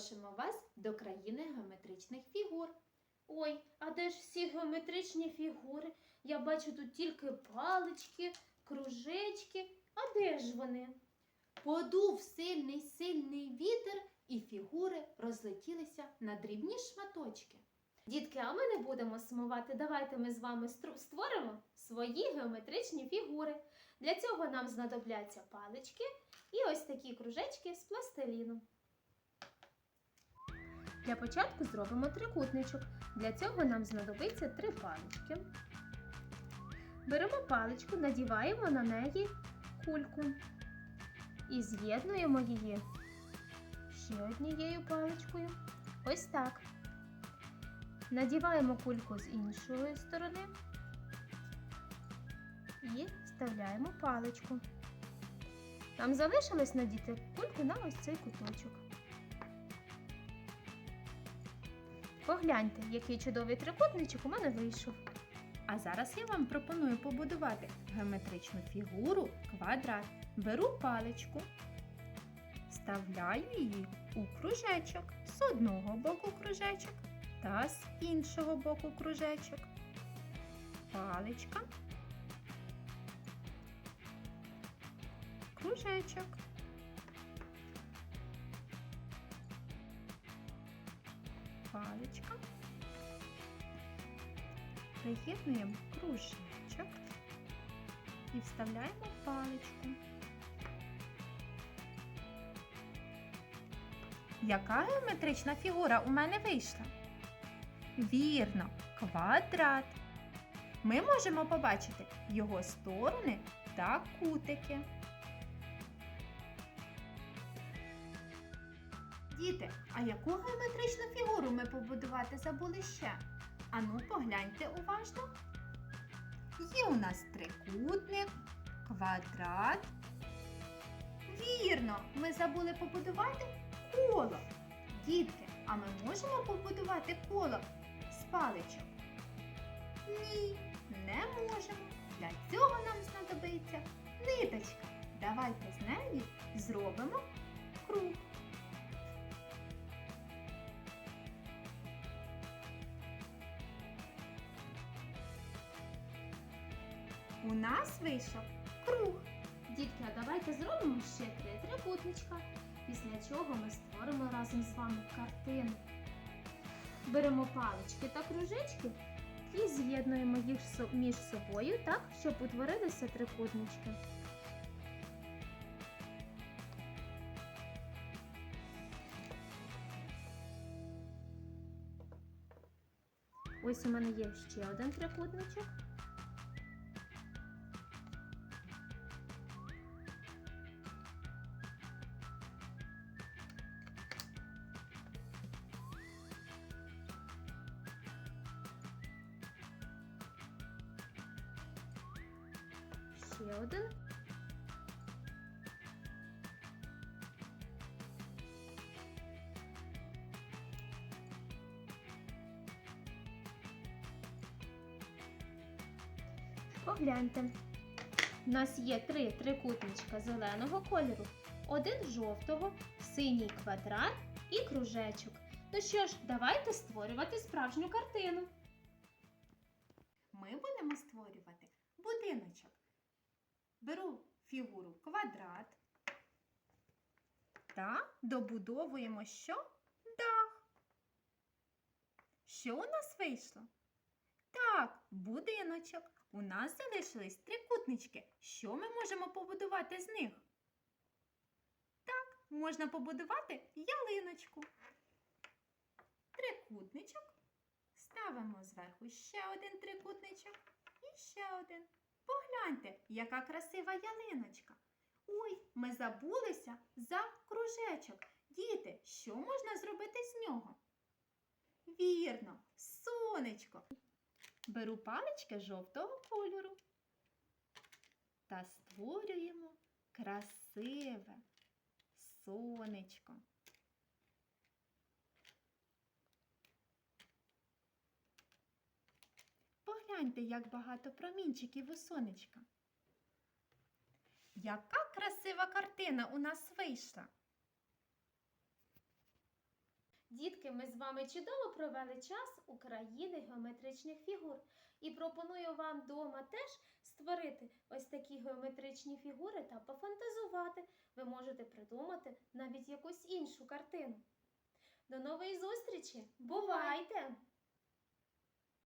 запрошуємо вас до країни геометричних фігур. Ой, а де ж всі геометричні фігури? Я бачу тут тільки палички, кружечки. А де ж вони? Подув сильний сильний вітер, і фігури розлетілися на дрібні шматочки. Дітки, а ми не будемо сумувати. Давайте ми з вами створимо свої геометричні фігури. Для цього нам знадобляться палички і ось такі кружечки з пластиліну. Для початку зробимо трикутничок. Для цього нам знадобиться три палички. Беремо паличку, надіваємо на неї кульку і з'єднуємо її ще однією паличкою. Ось так. Надіваємо кульку з іншої сторони і вставляємо паличку. Нам залишилось надіти кульку на ось цей куточок. Погляньте, який чудовий трикутничок у мене вийшов. А зараз я вам пропоную побудувати геометричну фігуру квадрат. Беру паличку, вставляю її у кружечок з одного боку кружечок та з іншого боку кружечок. Паличка, кружечок. Паличка. Приєднуємо кружечок і вставляємо паличку. Яка геометрична фігура у мене вийшла? Вірно, квадрат. Ми можемо побачити його сторони та кутики. Діти, а яку геометричну фігуру ми побудувати забули ще? Ану, погляньте уважно. Є у нас трикутник, квадрат. Вірно, ми забули побудувати коло. Дітки, а ми можемо побудувати коло з паличок? Ні, не можемо. Для цього нам знадобиться ниточка. Давайте з неї зробимо круг. У нас вийшов круг. Дітки, а давайте зробимо ще три трикутничка, після чого ми створимо разом з вами картину. Беремо палички та кружечки і з'єднуємо їх між собою так, щоб утворилися трикутнички. Ось у мене є ще один трикутничок. Ще один. Погляньте. У нас є три трикутничка зеленого кольору, один жовтого, синій квадрат і кружечок. Ну що ж, давайте створювати справжню картину. Ми будемо створювати будиночок. Беру фігуру квадрат та добудовуємо що? Дах. Що у нас вийшло? Так, будиночок. У нас залишились трикутнички. Що ми можемо побудувати з них? Так, можна побудувати ялиночку. Трикутничок. Ставимо зверху ще один трикутничок і ще один. Погляньте, яка красива ялиночка. Ой, ми забулися за кружечок. Діти, що можна зробити з нього? Вірно, сонечко. Беру палички жовтого кольору та створюємо красиве сонечко. Погляньте, як багато промінчиків у сонечка. Яка красива картина у нас вийшла. Дітки, ми з вами чудово провели час у країни геометричних фігур. І пропоную вам вдома теж створити ось такі геометричні фігури та пофантазувати. Ви можете придумати навіть якусь іншу картину. До нової зустрічі! Бувайте!